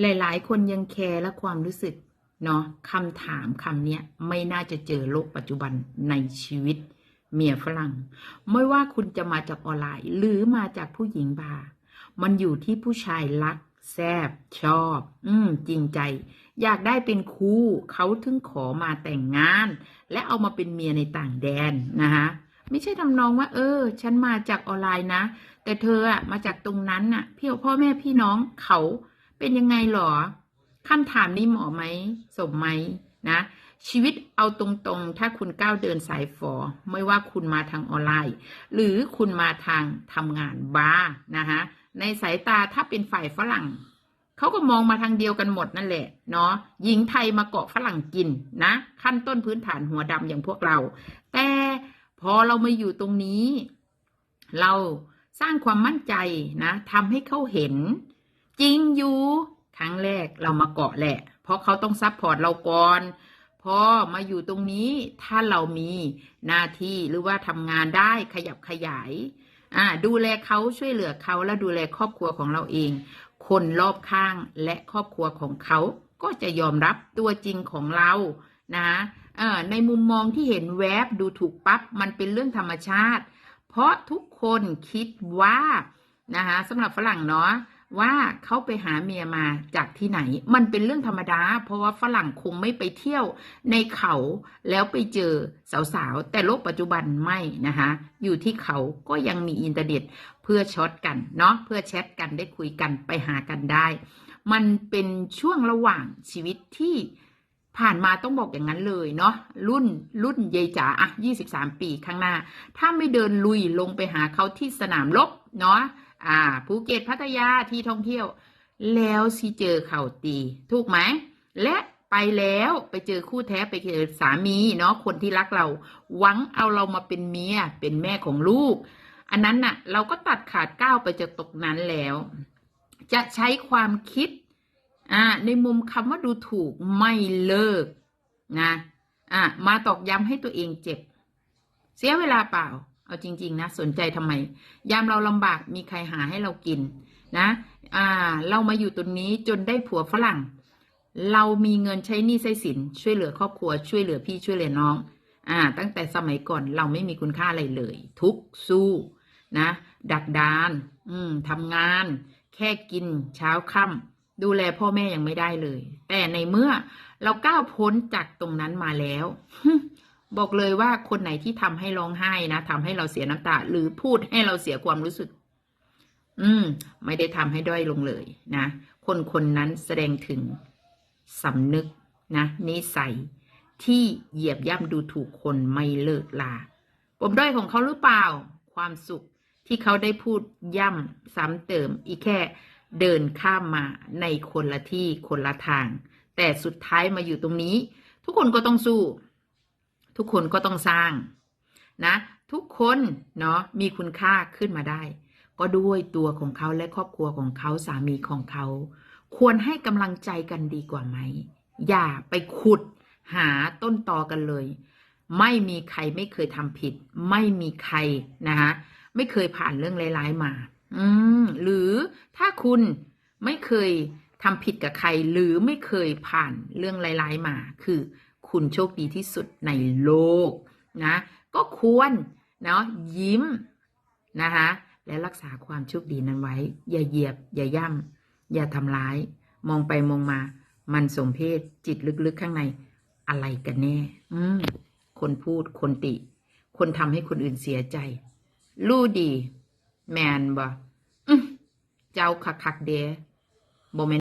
หลายๆ คนยังแคร์และความรู้สึกเนาะคำถามคำเนี้ยไม่น่าจะเจอโลกปัจจุบันในชีวิตเมียฝรั่ง ไม่ว่าคุณจะมาจากออนไลน์ หรือมาจากผู้หญิงบาร์มันอยู่ที่ผู้ชายรัก แซบชอบ อืม จริงใจ อยากได้เป็นคู่เขาถึงขอมาแต่งงาน และเอามาเป็นเมียในต่างแดนนะคะไม่ใช่ทำนองว่า เออ ฉันมาจากออนไลน์นะ แต่เธออะมาจากตรงนั้นน่ะพี่พ่อแม่พี่น้องเขา เป็นยังไงหรอคำถามนี้เหมาะไหมสมไหมนะ ชีวิตเอาตรงๆ ถ้าคุณก้าวเดินสายฝอไม่ว่าคุณมาทางออนไลน์ หรือคุณมาทางทำงานบาร์นะคะในสายตาถ้าเป็นฝ่ายฝรั่งเขาก็มองมาทางเดียวกันหมดนั่นแหละเนาะหญิงไทยมาเกาะฝรั่งกินนะ ขั้นต้นพื้นฐานหัวดำอย่างพวกเรา แต่พอเรามาอยู่ตรงนี้ เราสร้างความมั่นใจนะทำให้เขาเห็น จริงอยู่ครั้งแรกเรามาเกาะแหละ เพราะเขาต้องซัพพอร์ตเราก่อนพอมาอยู่ตรงนี้ถ้าเรามีหน้าที่หรือว่าทำงานได้ขยับขยายอ่าดูแลเขาช่วยเหลือเขาและดูแลครอบครัวของเราเอง คนรอบข้างและครอบครัวของเขาก็จะยอมรับตัวจริงของเรานะเออในมุมมองที่เห็นแวบดูถูกปั๊บมันเป็นเรื่องธรรมชาติ เพราะทุกคนคิดว่านะคะสำหรับฝรั่งเนาะ ว่าเขาไปหาเมียมาจากที่ไหน มันเป็นเรื่องธรรมดา เพราะว่าฝรั่งคงไม่ไปเที่ยวในเขาแล้วไปเจอสาวๆ แต่โลกปัจจุบันไม่นะคะ อยู่ที่เขาก็ยังมีอินเทอร์เน็ตเพื่อช็อตกันเนาะเพื่อแชทกันได้คุยกันไปหากันได้ มันเป็นช่วงระหว่างชีวิตที่ผ่านมาต้องบอกอย่างนั้นเลยเนาะรุ่นรุ่นยายจ๋าอะ 23 ปีข้างหน้า ถ้าไม่เดินลุยลงไปหาเขาที่สนามรบเนาะ อ่าภูเก็ตพัทยาที่ท่องเที่ยว แล้วสิเจอเข่าตี ถูกไหม และไปแล้วไปเจอคู่แท้ไปเจอสามีเนาะคนที่รักเรา หวังเอาเรามาเป็นเมียเป็นแม่ของลูก อันนั้นน่ะ เราก็ตัดขาดก้าวไปจากตกนั้นแล้ว จะใช้ความคิดอ่าในมุมคำว่าดูถูกไม่เลิกนะอ่ามาตอกย้ำให้ตัวเองเจ็บ เสียเวลาเปล่า เอาจริง ๆ นะ สนใจทำไม ยามเราลำบากมีใครหาให้เรากินนะ อ่า เรามาอยู่ตรงนี้จนได้ผัวฝรั่ง เรามีเงินใช้หนี้ใช้สิน ช่วยเหลือครอบครัว ช่วยเหลือพี่ช่วยเหลือน้อง อ่า ตั้งแต่สมัยก่อนเราไม่มีคุณค่าอะไรเลย ทุกสู้นะ ดักดาน อืมทำงาน แค่กินเช้าค่ำดูแลพ่อแม่ยังไม่ได้เลย แต่ในเมื่อเราก้าวพ้นจากตรงนั้นมาแล้ว บอกเลยว่าคนไหนที่ทำให้ร้องไห้นะทำให้เราเสียน้ำตา หรือพูดให้เราเสียความรู้สึก อืม ไม่ได้ทำให้ด้อยลงเลยนะคนคนนั้นแสดงถึงสำนึกนะนิสัยที่เหยียบย่ำดูถูกคนไม่เลิกลาปมด้อยของเขาหรือเปล่า ความสุขที่เขาได้พูดย่ำซ้ำเติม อีกแค่เดินข้ามมาในคนละที่คนละทาง แต่สุดท้ายมาอยู่ตรงนี้ ทุกคนก็ต้องสู้ ทุกคนก็ต้องสร้างนะ ทุกคนเนาะมีคุณค่าขึ้นมาได้ ก็ด้วยตัวของเขาและครอบครัวของเขาสามีของเขา ควรให้กำลังใจกันดีกว่าไหม อย่าไปขุดหาต้นตอกันเลย ไม่มีใครไม่เคยทำผิด ไม่มีใครนะคะไม่เคยผ่านเรื่องร้ายๆมา อืมหรือถ้าคุณไม่เคยทำผิดกับใครหรือไม่เคยผ่านเรื่องร้ายๆมา คือ คุณโชคดีที่สุดในโลกนะ ก็ควรเนาะยิ้มนะคะและรักษาความโชคดีนั้นไว้ อย่าเหยียบ อย่าย่ำอย่าทำร้าย มองไปมองมา มันสมเพศจิตลึกๆข้างในอะไรกันแน่ อืมคนพูดคนติ คนทำให้คนอื่นเสียใจ รู้ดี แมนบ่เจ้าคักคักๆเดบ่แมน